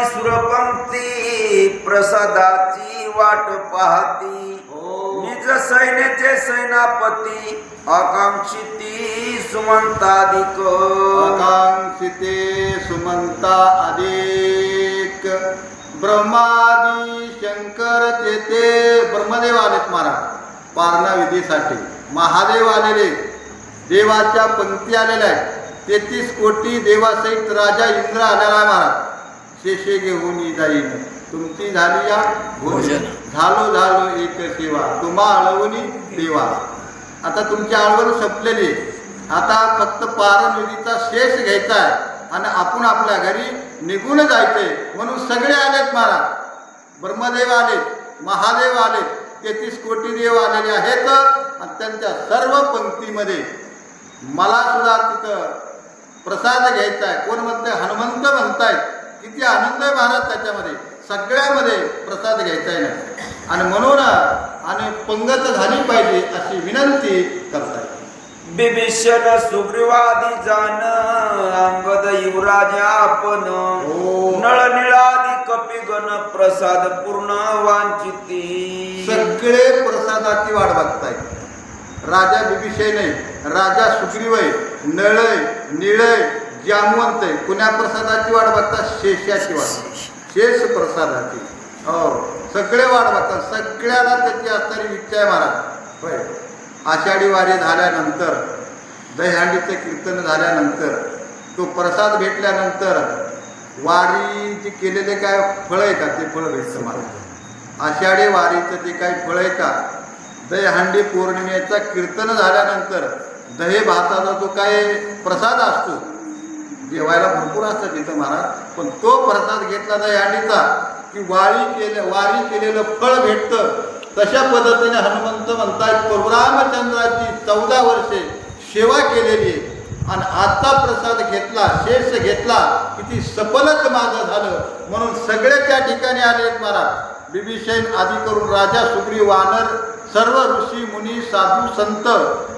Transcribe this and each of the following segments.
सुरपंक्ती प्रसादाची वाट पाहती. हो. निज सैन्याचे सेनापती आकांक्षिती सुमंताधिक आकांक्षिते सुमंता अधिक. ब्रह्मादी शंकर तेथे ब्रह्मदेव आलेत महाराज. पारणा विधीसाठी. महादेव आलेले. देवाच्या पंक्ती आलेल्या आहेत. तेहतीस कोटी देवासहित राजा इंद्र आलेला आहे महाराज. शेषे घेऊन जाईल तुमची झाली या भोजन. झालो झालो एक सेवा. तुम्हा आळवणी देवा. आता तुमची आळवण संपलेली. आता फक्त पारण विधीचा शेष घ्यायचा आहे आणि आपण आपल्या घरी निघून जायचंय म्हणून सगळे आलेत महाराज. ब्रह्मदेव आले महादेव आले तेहतीस कोटी देव आलेले आहेत आणि त्यांच्या सर्व पंक्तीमध्ये मला सुद्धा तिथं प्रसाद घ्यायचा आहे. कोण म्हणते हनुमंत म्हणतायत. किती आनंद आहे महाराज त्याच्यामध्ये. सगळ्यामध्ये प्रसाद घ्यायचा आहे ना. आणि म्हणून आणि पंगत झाली पाहिजे अशी विनंती करतायत बिभीषण सुग्रीवादी जान अंगद युवराज आपण हो. नळ निळादी कपिगण प्रसाद पूर्ण वांचिती. सगळे प्रसादाची वाट बघतायत राजा बिभीषण राजा सुग्रीव आहे नळ आहे निळ आहे जामवंत आहे कुण्या प्रसादाची वाट बघतात शेषाची वाट. शेष प्रसादाची. हो. सगळे वाट बघतात. सगळ्याला त्याची असणारी इच्छा आहे महाराज. होय. आषाढी वारी झाल्यानंतर दहीहांडीचं कीर्तन झाल्यानंतर तो प्रसाद भेटल्यानंतर वारी जे केलेले काय फळं आहे का ते फळं भेटतं मला आषाढी वारीचं जे काही फळं आहे का दहीहांडी पौर्णिमेचा कीर्तन झाल्यानंतर दही भाताचा जो काय प्रसाद असतो जेवायला भरपूर असतं तिथं महाराज. पण तो प्रसाद घेतला दहीहांडीचा की वारी केले वारी केलेलं फळ भेटतं. तशा पद्धतीने हनुमंत म्हणतात रामचंद्राची चौदा वर्षे सेवा केलेली आहे. आणि आता प्रसाद घेतला शेष घेतला किती सफलच माझं झालं. म्हणून सगळे त्या ठिकाणी आले महाराज. बिभीषण आदी करून राजा सुग्री वानर सर्व ऋषी मुनी साधू संत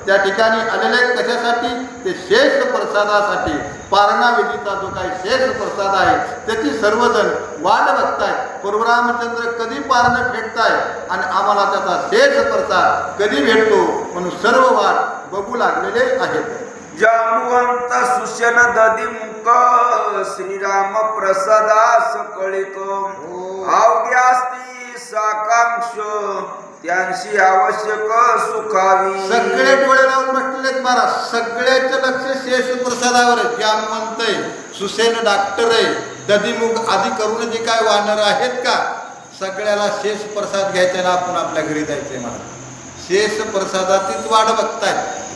त्या ठिकाणी आलेले कशासाठी? ते शेष प्रसादासाठी. पारणा विधीचा जो काही शेष प्रसाद आहे त्याची सर्वजण वाट बघतायत. परशुरामचंद्र कधी पारणं फेकताय? आणि आम्हाला त्याचा शेष प्रसाद कधी भेटतो? म्हणून सर्व वाट बघू लागलेले आहेत. जामुवंत सुशन दधी मुख श्रीराम प्रसादास कळिक अवघ्यास्ती साकांक्ष त्यांची आवश्यक सुखावी. सगळे डोळे लावून बसलेले महाराज सगळ्याच लक्ष शेष प्रसादावर ज्ञान म्हणतय सुसेन डॉक्टर आहे. दधीमुख आधी करून जे काय वाहणार आहेत का? सगळ्याला शेष प्रसाद घ्यायचा ना आपण आपल्या घरी जायचंय मला शेष प्रसादातीच वाट बघताय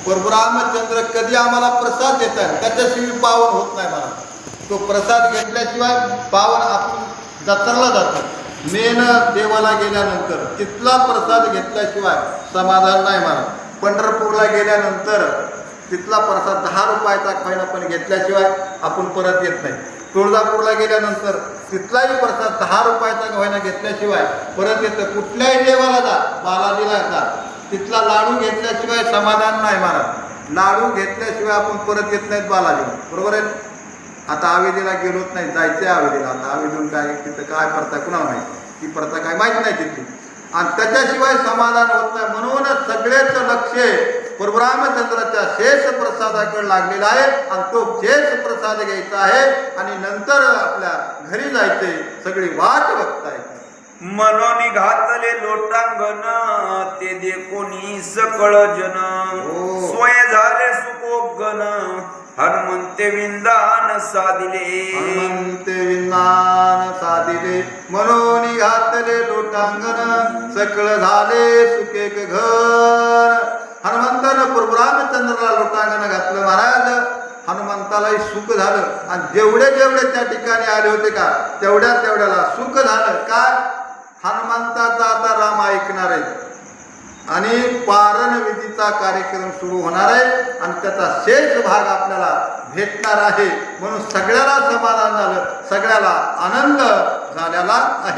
रामचंद्र कधी आम्हाला प्रसाद देतात? त्याच्याशिवाय पावन होत नाही मला तो प्रसाद घेतल्याशिवाय पावन आपण जत्राला जातो. मेन देवाला गेल्यानंतर तिथला प्रसाद घेतल्याशिवाय समाधान नाही मला पंढरपूरला गेल्यानंतर तिथला प्रसाद दहा रुपयाचा खायला पण घेतल्याशिवाय आपण परत येत नाही. तुळजापूरला गेल्यानंतर तिथलाही प्रसाद दहा रुपयाचा गव्हाणा घेतल्याशिवाय परत येतं कुठल्याही देवाला जा बालाजीला जा. तिथला लाडू घेतल्याशिवाय समाधान नाही महाराज लाडू घेतल्याशिवाय आपण परत येत नाहीत बालाजीला बरोबर आहे? आता आवेदीला गेलोच नाही जायचंय आवेदीला आता आवेदून काय तिथं काय प्रथा कुणाला माहिती? ती प्रथा काय माहिती नाही तिथली आणि त्याच्याशिवाय समाधान होत नाही. म्हणूनच सगळेच लक्ष परशुरामचंद्राच्या शेष प्रसादाकडे लागलेला आहे. आणि तो शेष प्रसाद घ्यायचा आहे. आणि नंतर आपल्या घरी जायचे. सगळी वाट बघताय. मनोनी घातले लोटांगण ते दे कोणी सकळ जन हो. स्वय झाले सुकोगन हनुमंते विंदान साधिले. हनुमंते विंदान साधिले. म्हणून घातले लोटांगण सकळ झाले सुकेक घर. हनुमंतानं परशुरामचंद्राला लोटांगण घातलं महाराज. हनुमंतालाही सुख झालं. आणि जेवढे जेवढे त्या ठिकाणी आले होते का तेवढ्या तेवढ्याला सुख झालं. काय हनुमंताचा आता राम ऐकणार आहे. आणि पारणविधीचा कार्यक्रम सुरू होणार आहे आणि त्याचा शेष भाग आपल्याला भेटणार आहे. म्हणून सगळ्याला समाधान झालं सगळ्याला आनंद झालेला आहे.